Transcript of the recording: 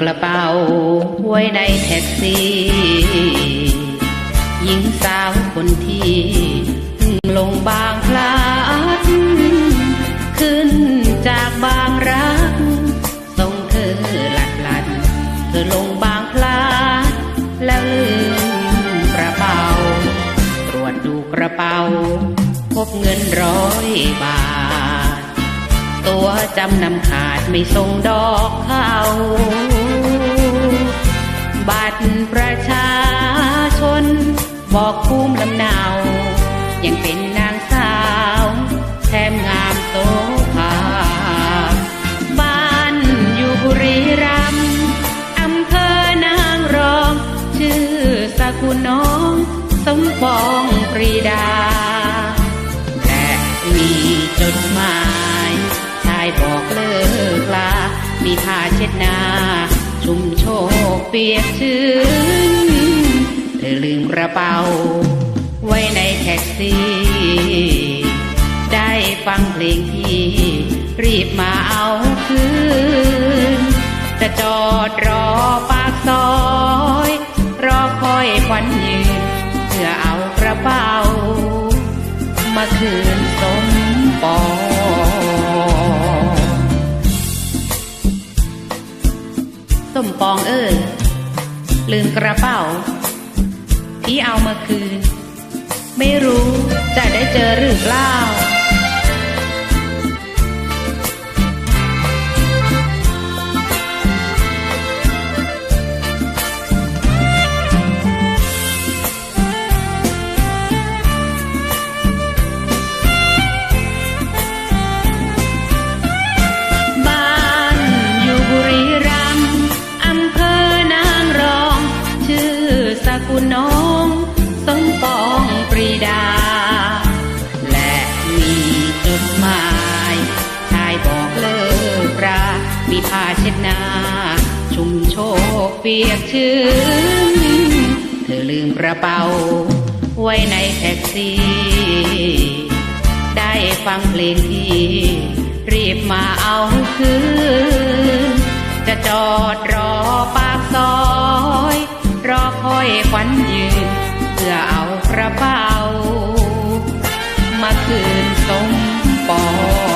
กระเป๋าไว้ในแท็กซี่ หญิงสาวคนที่ลงบางพลัดขึ้นจากบางรักส่งเธอหลัดหลัดเธอลงบางพลัดแล้วลืมกระเป๋า ตรวจดูกระเป๋า พบเงินร้อยบาท ตัวจำนำขาดไม่ส่งดอกเขา บอกภูมิลำเนายังเป็นนางสาว แถมงามโสภาบ้านอยู่บุรีรัมย์อำเภอนางรอง ชื่อสกุลน้อง สมปองปรีดาและมีจดหมายชายบอกเลิกลามีผ้าเช็ดหน้า ชุ่มโชกเปียกชื้น อลืมกระเป๋า ไว้ในแท็กซี่ ได้ฟังเพลงที่ รีบมาเอาคืน จะจอดรอปากซอย รอคอยควันยืน เพื่อเอากระเป๋า มาคืนสมปองสมปองเอ้ยลืมกระเป๋า ที่เอามาคืน ไม่รู้จะได้เจอหรือเปล่า มีผ้าเช็ดหน้า ชุมโชกเปียกชื้น เธอลืมกระเป๋า ไว้ในแท็กซี่ ได้ฟังเพลงที่ รีบมาเอาคืน จะจอดรอปากซอย รอคอยควันยืน เพื่อเอากระเป๋า มาคืนสมปอง